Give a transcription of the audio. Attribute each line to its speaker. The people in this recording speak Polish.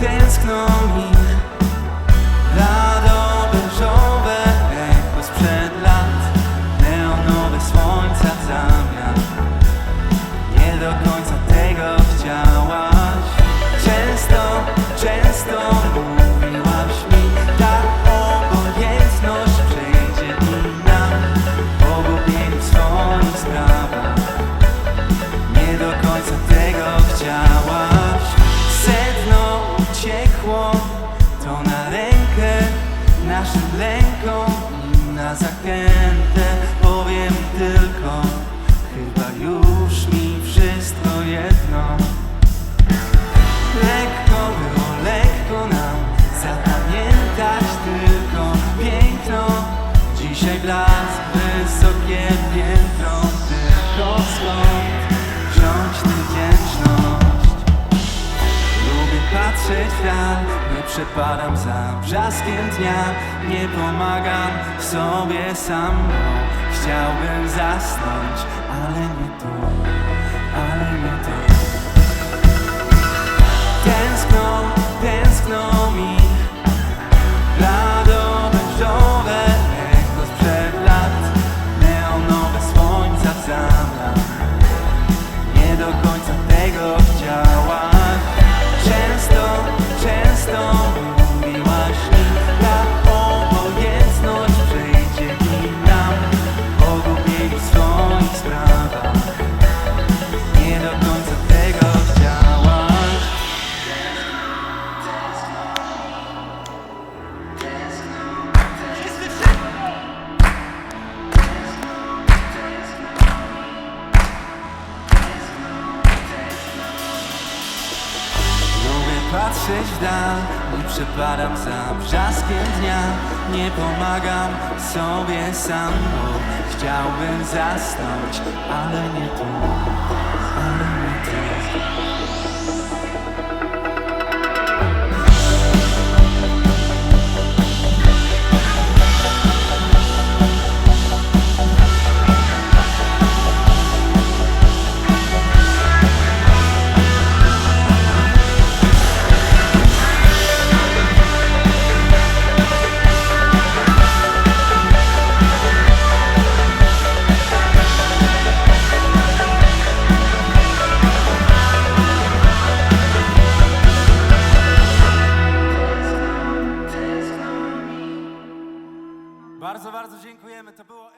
Speaker 1: tęskno mi. Blado beżowe echo sprzed lat. Neonowe słońca zamian. Nie do końca tego chciałem To na rękę naszym lękom i na zakrętę Powiem tylko, chyba już mi wszystko jedno. Lekko było, lekko nam zapamiętać tylko piękno. Dzisiaj blask patrzeć w nie przepadam za brzaskiem dnia. Nie pomagam sobie sam, chciałbym zasnąć Ale nie tu, końca tego chciałaś Lubię patrzeć w dal, nie przepadam za brzaskiem dnia. Nie pomagam sobie sam, bo chciałbym zasnąć Ale nie tu, ale nie Bardzo, bardzo dziękujemy, to było